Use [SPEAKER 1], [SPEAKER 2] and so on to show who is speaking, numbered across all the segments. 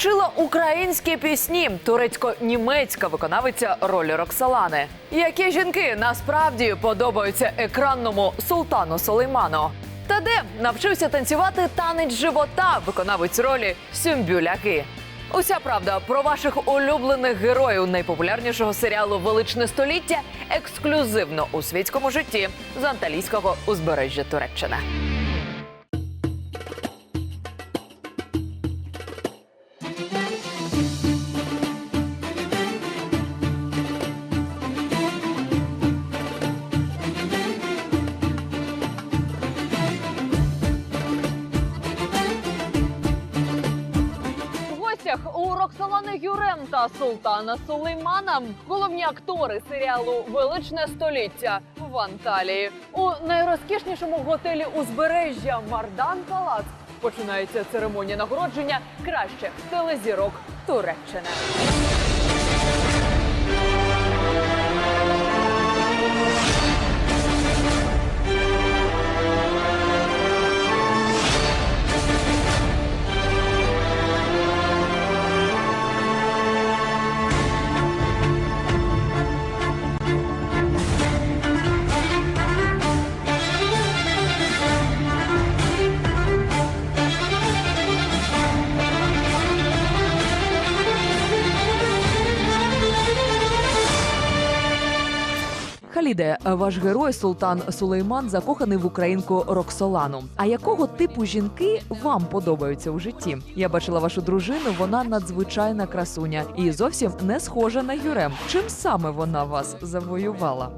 [SPEAKER 1] Вчила українські пісні турецько-німецька виконавиця ролі Роксолани. Які жінки насправді подобаються екранному султану Сулейману? Та де навчився танцювати танець живота виконавець ролі Сюмбюляки? Уся правда про ваших улюблених героїв найпопулярнішого серіалу Величне століття ексклюзивно у світському житті з анталійського узбережжя Туреччини. Та Султана Сулеймана головні актори серіалу Величне століття в Анталії. У найрозкішнішому готелі узбережжя Мардан Палац починається церемонія нагородження кращих телезірок Туреччини.
[SPEAKER 2] Халіде, ваш герой Султан Сулейман закоханий в українку Роксолану. А якого типу жінки вам подобаються у житті? Я бачила вашу дружину, вона надзвичайна красуня і зовсім не схожа на Юрем. Чим саме вона вас завоювала?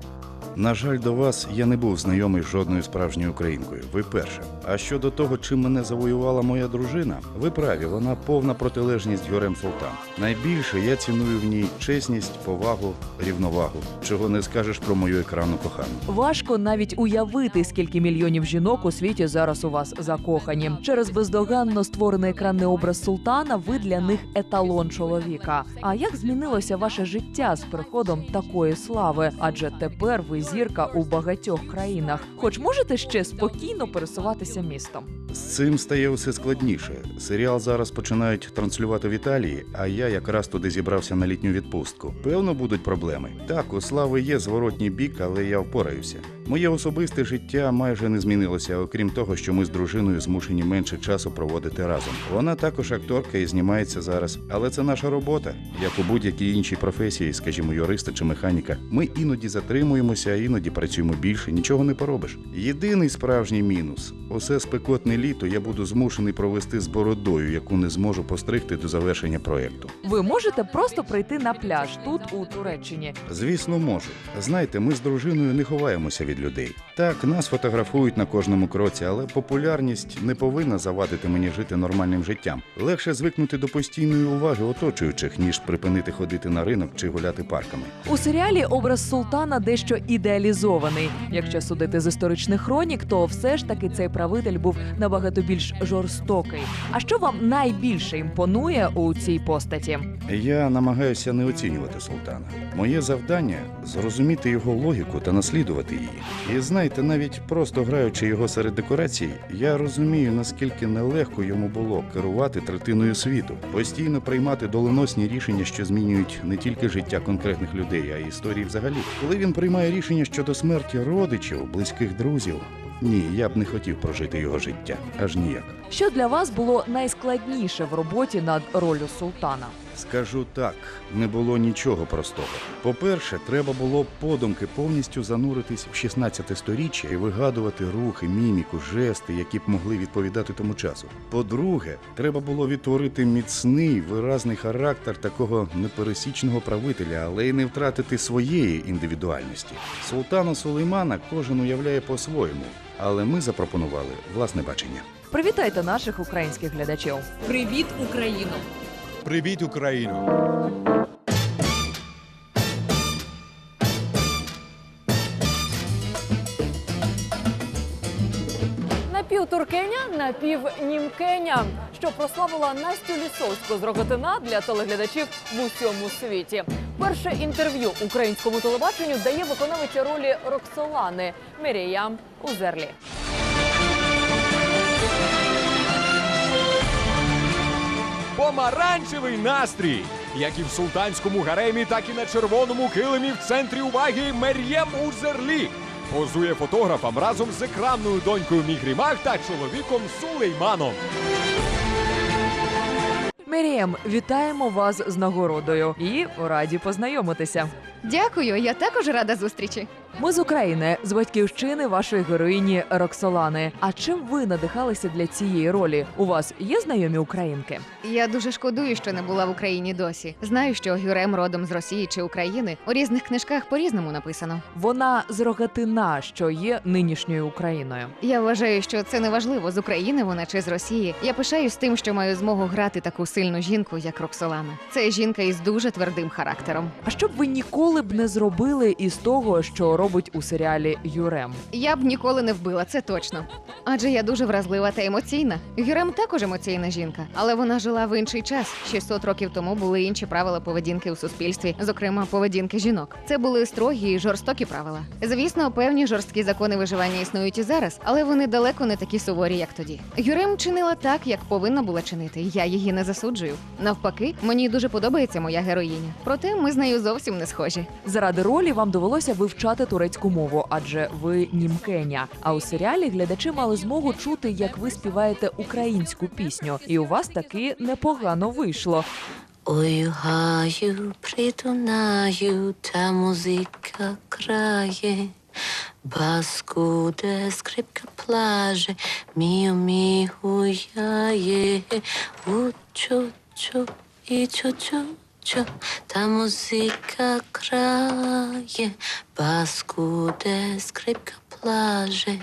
[SPEAKER 3] На жаль, до вас я не був знайомий з жодною справжньою українкою. Ви перша. А щодо того, чим мене завоювала моя дружина, ви праві, вона повна протилежність Гюрем Султан. Найбільше я ціную в ній чесність, повагу, рівновагу, чого не скажеш про мою екранну кохану.
[SPEAKER 2] Важко навіть уявити, скільки мільйонів жінок у світі зараз у вас закохані. Через бездоганно створений екранний образ султана. Ви для них еталон чоловіка. А як змінилося ваше життя з приходом такої слави? Адже тепер ви зірка у багатьох країнах. Хоч можете ще спокійно пересуватися містом.
[SPEAKER 3] З цим стає все складніше. Серіал зараз починають транслювати в Італії, а я якраз туди зібрався на літню відпустку. Певно, будуть проблеми. Так, у слави є зворотній бік, але я впораюся. Моє особисте життя майже не змінилося, окрім того, що ми з дружиною змушені менше часу проводити разом. Вона також акторка і знімається зараз, але це наша робота, як у будь-якій іншій професії, скажімо, юриста чи механіка. Ми іноді затримуємося, а іноді працюємо більше. Нічого не поробиш. Єдиний справжній мінус: усе спекотне літо я буду змушений провести з бородою, яку не зможу постригти до завершення проєкту.
[SPEAKER 2] Ви можете просто прийти на пляж тут, у Туреччині.
[SPEAKER 3] Звісно, можу. Знаєте, ми з дружиною не ховаємося від людей. Так, нас фотографують на кожному кроці, але популярність не повинна завадити мені жити нормальним життям. Легше звикнути до постійної уваги оточуючих, ніж припинити ходити на ринок чи гуляти парками.
[SPEAKER 2] У серіалі образ султана дещо ідеалізований. Якщо судити з історичних хронік, то все ж таки цей правитель був набагато більш жорстокий. А що вам найбільше імпонує у цій постаті?
[SPEAKER 3] Я намагаюся не оцінювати султана. Моє завдання зрозуміти його логіку та наслідувати її. І знаєте, навіть просто граючи його серед декорацій, я розумію, наскільки нелегко йому було керувати третиною світу, постійно приймати доленосні рішення, що змінюють не тільки життя конкретних людей, а й історії взагалі. Коли він приймає рішення щодо смерті родичів, близьких друзів. Ні, я б не хотів прожити його життя, аж ніяк.
[SPEAKER 2] Що для вас було найскладніше в роботі над ролью султана?
[SPEAKER 3] Скажу так, не було нічого простого. По-перше, треба було подумки повністю зануритись в 16 сторіччя і вигадувати рухи, міміку, жести, які б могли відповідати тому часу. По-друге, треба було відтворити міцний, виразний характер такого непересічного правителя, але й не втратити своєї індивідуальності. Султана Сулеймана кожен уявляє по-своєму, але ми запропонували власне бачення.
[SPEAKER 2] Привітайте наших українських глядачів.
[SPEAKER 4] Привіт, Україно!
[SPEAKER 5] Привіт, Україно!
[SPEAKER 1] Напівтуркеня, напівнімкеня, що прославила Настю Лісовську з Роготина для телеглядачів в усьому світі. Перше інтерв'ю українському телебаченню дає виконавиця ролі Роксолани Міріям Узерлі.
[SPEAKER 5] Помаранчевий настрій. Як і в султанському гаремі, так і на червоному килимі в центрі уваги Мер'єм Узерлі. Позує фотографам разом з екранною донькою Мігрімах та чоловіком Сулейманом.
[SPEAKER 2] Мірієм, вітаємо вас з нагородою і раді познайомитися.
[SPEAKER 4] Дякую, я також рада зустрічі.
[SPEAKER 2] Ми з України, з батьківщини вашої героїні Роксолани. А чим ви надихалися для цієї ролі? У вас є знайомі українки?
[SPEAKER 4] Я дуже шкодую, що не була в Україні досі. Знаю, що Гюрем родом з Росії чи України. У різних книжках по-різному написано.
[SPEAKER 2] Вона з Рогатина, що є нинішньою Україною.
[SPEAKER 4] Я вважаю, що це не важливо з України вона чи з Росії. Я пишаюсь тим, що маю змогу грати таку сильну жінку, як Роксолана. Це жінка із дуже твердим характером.
[SPEAKER 2] А що б ви ніколи б не зробили із того, що робить у серіалі Юрем?
[SPEAKER 4] Я б ніколи не вбила, це точно. Адже я дуже вразлива та емоційна. Гюрем також емоційна жінка, але вона жила в інший час. 600 років тому були інші правила поведінки у суспільстві, зокрема поведінки жінок. Це були строгі і жорстокі правила. Звісно, певні жорсткі закони виживання існують і зараз, але вони далеко не такі суворі, як тоді. Гюрем чинила так, як повинна була чинити. Я її не засуджую. Навпаки, мені дуже подобається моя героїня. Проте ми з нею зовсім не схожі.
[SPEAKER 2] Заради ролі вам довелося вивчати турецьку мову, адже ви німкеня. А у серіалі глядачі мали змогу чути, як ви співаєте українську пісню, і у вас таки непогано вийшло.
[SPEAKER 6] Ой-гаю, притунаю, та музика крає. Баскуде скрипка плаже, міо мі гуяє. У-чу-чу і чу-чу-чу, та музика крає. паскуде скрипка плаже,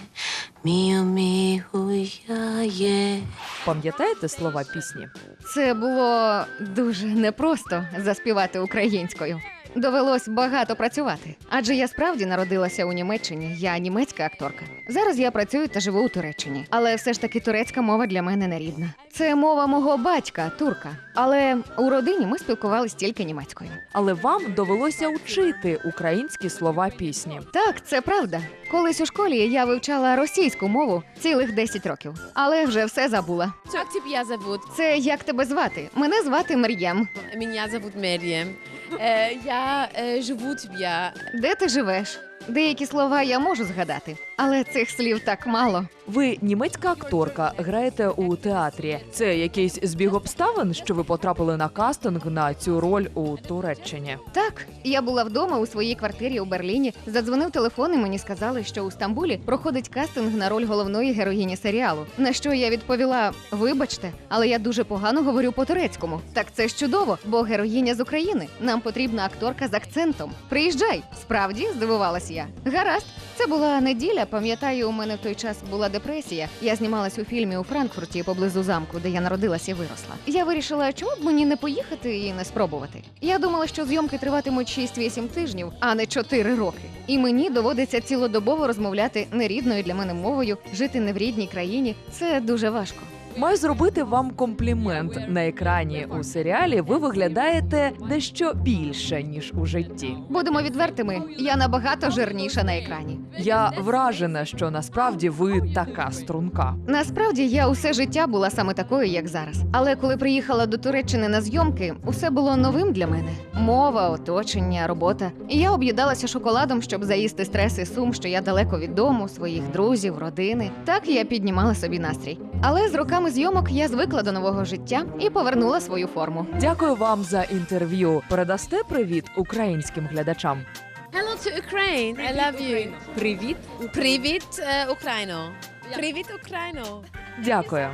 [SPEAKER 6] міо мі гуяє.
[SPEAKER 2] Пам'ятаєте слова пісні?
[SPEAKER 4] Це було дуже непросто заспівати українською. Довелось багато працювати, адже я справді народилася у Німеччині. Я німецька акторка. Зараз я працюю та живу у Туреччині, але все ж таки турецька мова для мене не рідна. Це мова мого батька, турка. Але у родині ми спілкувалися тільки німецькою.
[SPEAKER 2] Але вам довелося вчити українські слова пісні.
[SPEAKER 4] Так, це правда. Колись у школі я вивчала російську мову цілих 10 років, але вже все забула.
[SPEAKER 7] Как тебя зовут?
[SPEAKER 4] Це як тебе звати? Мене звати Мар'єм.
[SPEAKER 7] Меня зовут Мерьем. Э, Я е, живу тебя.
[SPEAKER 4] Де ти живеш? Деякі слова я можу згадати, але цих слів так мало.
[SPEAKER 2] Ви німецька акторка, граєте у театрі. Це якийсь збіг обставин, що ви потрапили на кастинг на цю роль у Туреччині.
[SPEAKER 4] Так, я була вдома у своїй квартирі у Берліні. Задзвонив телефон, і мені сказали, що у Стамбулі проходить кастинг на роль головної героїні серіалу. На що я відповіла: вибачте, але я дуже погано говорю по-турецькому. Так це ж чудово, бо героїня з України. Нам потрібна акторка з акцентом. Приїжджай, справді здивувалась я. Гаразд, це була неділя. Пам'ятаю, у мене в той час була депресія. Я знімалась у фільмі у Франкфурті поблизу замку, де я народилась і виросла. Я вирішила, чому б мені не поїхати і не спробувати. Я думала, що зйомки триватимуть 6-8 тижнів, а не 4 роки. І мені доводиться цілодобово розмовляти нерідною для мене мовою, жити не в рідній країні. Це дуже важко.
[SPEAKER 2] Маю зробити вам комплімент на екрані у серіалі. Ви виглядаєте дещо більше ніж у житті.
[SPEAKER 4] Будемо відвертими, я набагато жирніша на екрані.
[SPEAKER 2] Я вражена, що насправді ви така струнка.
[SPEAKER 4] Насправді я усе життя була саме такою, як зараз. Але коли приїхала до Туреччини на зйомки, усе було новим для мене: мова, оточення, робота. І я об'їдалася шоколадом, щоб заїсти стрес і сум, що я далеко від дому, своїх друзів, родини. Так я піднімала собі настрій. Але з роками зйомок я звикла до нового життя і повернула свою форму.
[SPEAKER 2] Дякую вам за інтерв'ю. Передасте привіт українським глядачам.
[SPEAKER 7] Hello to Ukraine. I love you.
[SPEAKER 2] Привіт,
[SPEAKER 7] Привіт, uh, Україно. Привіт, Україно.
[SPEAKER 2] дякую.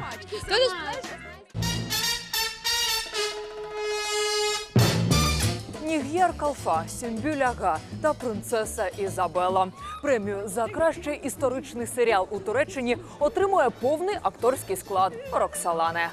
[SPEAKER 2] Ніг'єр Калфа, Сюмбюль Ага та принцеса Ізабела. Премію за кращий історичний серіал у Туреччині отримує повний акторський склад Роксалане.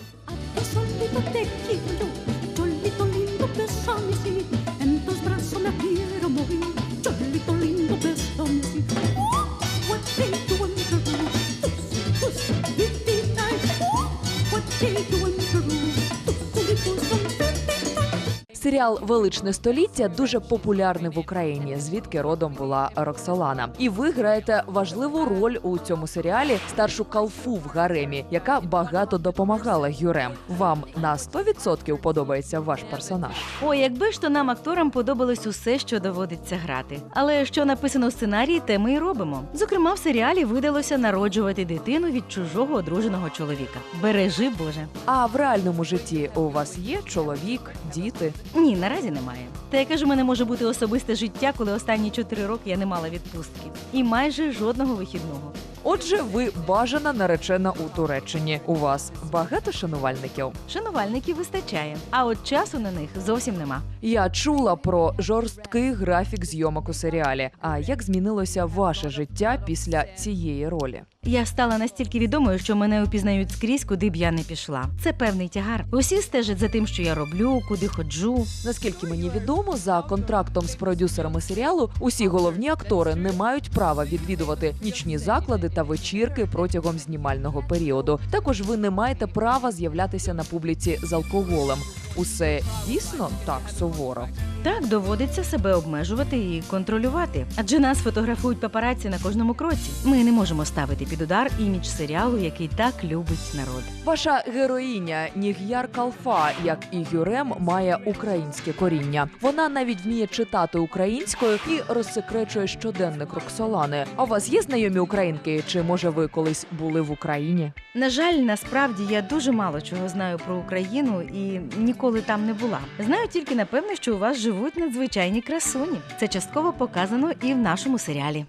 [SPEAKER 2] Серіал Величне століття дуже популярний в Україні, звідки родом була Роксолана. І ви граєте важливу роль у цьому серіалі старшу калфу в гаремі, яка багато допомагала Гюрем. Вам на 100% подобається ваш персонаж.
[SPEAKER 8] Ой, якби ж то нам акторам подобалось усе, що доводиться грати. Але що написано в сценарії, те ми й робимо. Зокрема, в серіалі видалося народжувати дитину від чужого одруженого чоловіка. Бережи Боже.
[SPEAKER 2] А в реальному житті у вас є чоловік, діти?
[SPEAKER 8] Ні, наразі немає. Та яке ж у мене може бути особисте життя, коли останні чотири роки я не мала відпустки, і майже жодного вихідного.
[SPEAKER 2] Отже, ви бажана наречена у Туреччині. У вас багато шанувальників.
[SPEAKER 8] Шанувальників вистачає, а от часу на них зовсім нема.
[SPEAKER 2] Я чула про жорсткий графік зйомок у серіалі. А як змінилося ваше життя після цієї ролі?
[SPEAKER 8] Я стала настільки відомою, що мене упізнають скрізь, куди б я не пішла. Це певний тягар. Усі стежать за тим, що я роблю, куди ходжу.
[SPEAKER 2] Наскільки мені відомо, за контрактом з продюсерами серіалу усі головні актори не мають права відвідувати нічні заклади та вечірки протягом знімального періоду. Також ви не маєте права з'являтися на публіці з алкоголем. Усе дійсно так суворо.
[SPEAKER 8] Так доводиться себе обмежувати і контролювати. Адже нас фотографують папараці на кожному кроці. Ми не можемо ставити під удар імідж серіалу, який так любить народ.
[SPEAKER 2] Ваша героїня Ніг'яр Калфа, як і Гюрем, має українське коріння. Вона навіть вміє читати українською і розсекречує щоденник Роксолани. А у вас є знайомі українки? Чи може ви колись були в Україні?
[SPEAKER 8] На жаль, насправді я дуже мало чого знаю про Україну і ніколи там не була. Знаю тільки напевне, що у вас живуть надзвичайні красуні. Це частково показано і в нашому серіалі.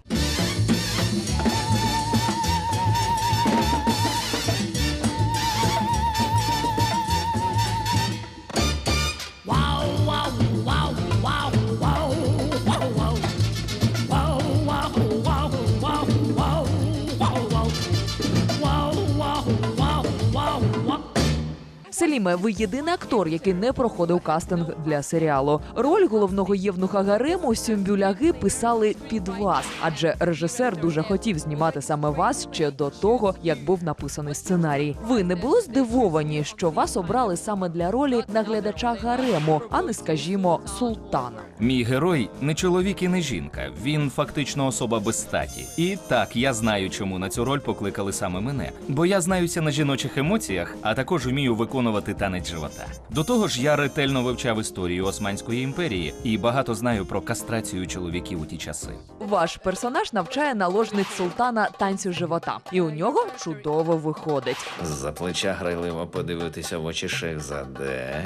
[SPEAKER 2] Селіме, ви єдиний актор, який не проходив кастинг для серіалу. Роль головного євнуха Гарему Сюмбюляги писали під вас, адже режисер дуже хотів знімати саме вас ще до того, як був написаний сценарій. Ви не були здивовані, що вас обрали саме для ролі наглядача Гарему, а не скажімо, султана.
[SPEAKER 9] Мій герой не чоловік і не жінка. Він фактично особа без статі. І так я знаю, чому на цю роль покликали саме мене. Бо я знаюся на жіночих емоціях, а також вмію виконувати танець живота. До того ж, я ретельно вивчав історію Османської імперії і багато знаю про кастрацію чоловіків у ті часи.
[SPEAKER 2] Ваш персонаж навчає наложниць султана танцю живота, і у нього чудово виходить.
[SPEAKER 10] З-за плеча грайливо подивитися в очі Шехзаде.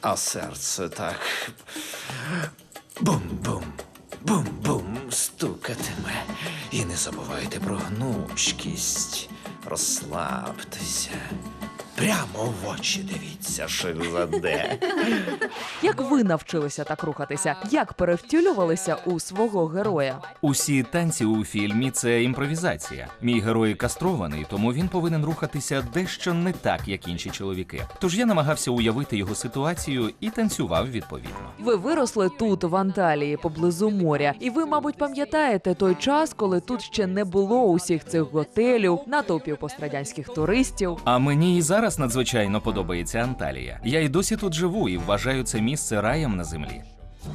[SPEAKER 10] А серце так. Бум-бум, бум-бум стукатиме. І не забувайте про гнучкість. Розслабтеся. Прямо в очі дивіться, Шехзаде.
[SPEAKER 2] Як ви навчилися так рухатися? Як перевтілювалися у свого героя?
[SPEAKER 9] Усі танці у фільмі це імпровізація. Мій герой кастрований, тому він повинен рухатися дещо не так, як інші чоловіки. Тож я намагався уявити його ситуацію і танцював відповідно.
[SPEAKER 2] Ви виросли тут, в Анталії, поблизу моря, і ви, мабуть, пам'ятаєте той час, коли тут ще не було усіх цих готелів, натовпів пострадянських туристів.
[SPEAKER 9] А мені і зараз надзвичайно подобається Анталія. Я й досі тут живу і вважаю це місце раєм на землі.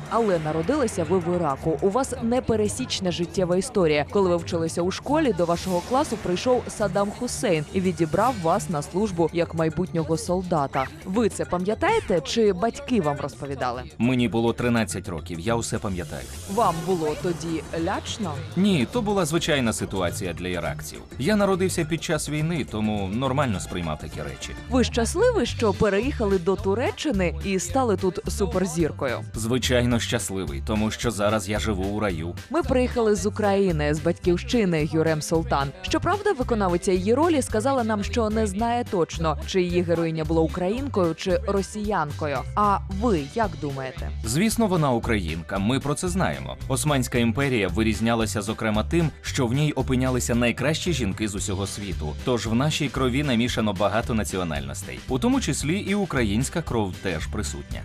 [SPEAKER 2] Але народилися ви в Іраку. У вас непересічна життєва історія. Коли ви вчилися у школі, до вашого класу прийшов Саддам Хусейн і відібрав вас на службу як майбутнього солдата. Ви це пам'ятаєте, чи батьки вам розповідали?
[SPEAKER 9] Мені було 13 років, я усе пам'ятаю.
[SPEAKER 2] Вам було тоді лячно?
[SPEAKER 9] Ні, то була звичайна ситуація для іракців. Я народився під час війни, тому нормально сприймав такі речі.
[SPEAKER 2] Ви щасливі, що переїхали до Туреччини і стали тут суперзіркою?
[SPEAKER 9] Звичайно, щасливий, тому що зараз я живу у раю.
[SPEAKER 2] Ми приїхали з України з батьківщини Юрем Султан. Щоправда, виконавиця її ролі сказала нам, що не знає точно, чи її героїня була українкою чи росіянкою. А ви як думаєте?
[SPEAKER 9] Звісно, вона українка. Ми про це знаємо. Османська імперія вирізнялася зокрема тим, що в ній опинялися найкращі жінки з усього світу. Тож в нашій крові намішано багато національностей, у тому числі і українська кров теж присутня.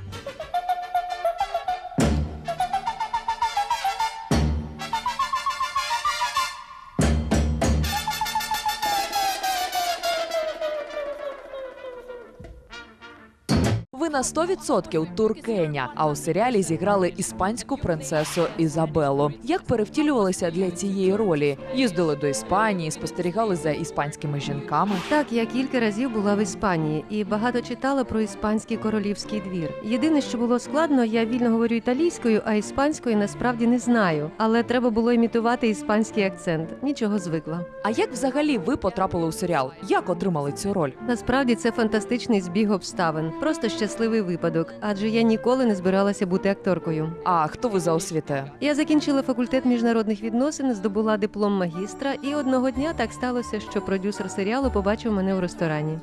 [SPEAKER 2] Вона 100% туркеня. А у серіалі зіграли іспанську принцесу Ізабелу. Як перевтілювалися для цієї ролі? Їздили до Іспанії, спостерігали за іспанськими жінками.
[SPEAKER 11] Так, я кілька разів була в Іспанії і багато читала про іспанський королівський двір. Єдине, що було складно, я вільно говорю італійською, а іспанською насправді не знаю. Але треба було імітувати іспанський акцент. Нічого звикла.
[SPEAKER 2] А як взагалі ви потрапили у серіал? Як отримали цю роль?
[SPEAKER 11] Насправді це фантастичний збіг обставин, просто щасливий випадок, адже я ніколи не збиралася бути акторкою.
[SPEAKER 2] А хто ви за освітою?
[SPEAKER 11] Я закінчила факультет міжнародних відносин, здобула диплом магістра, і одного дня так сталося, що продюсер серіалу побачив мене в ресторані.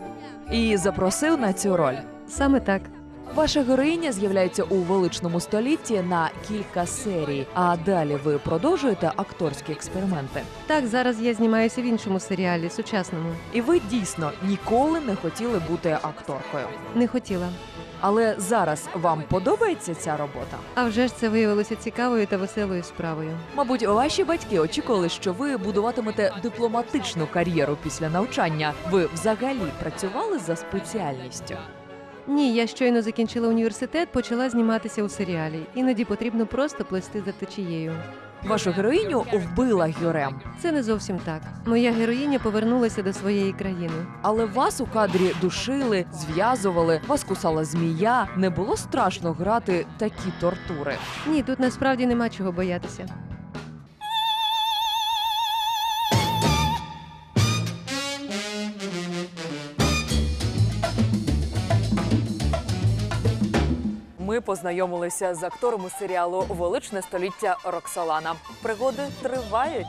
[SPEAKER 2] І запросив на цю роль.
[SPEAKER 11] Саме так.
[SPEAKER 2] Ваша героїня з'являється у величному столітті на кілька серій. А далі ви продовжуєте акторські експерименти.
[SPEAKER 11] Так, зараз я знімаюся в іншому серіалі, сучасному.
[SPEAKER 2] І ви дійсно ніколи не хотіли бути акторкою.
[SPEAKER 11] Не хотіла.
[SPEAKER 2] Але зараз вам подобається ця робота?
[SPEAKER 11] А вже ж це виявилося цікавою та веселою справою.
[SPEAKER 2] Мабуть, ваші батьки очікували, що ви будуватимете дипломатичну кар'єру після навчання. Ви взагалі працювали за спеціальністю.
[SPEAKER 11] Ні, я щойно закінчила університет, почала зніматися у серіалі. Іноді потрібно просто плести за течією.
[SPEAKER 2] Вашу героїню вбила Гюрем,
[SPEAKER 11] Це не зовсім так. Моя героїня повернулася до своєї країни.
[SPEAKER 2] але вас у кадрі душили, зв'язували, вас кусала змія. Не було страшно грати такі тортури.
[SPEAKER 11] Ні, тут насправді нема чого боятися.
[SPEAKER 1] Ми познайомилися з актором серіалу Величне століття Роксолана. Пригоди тривають.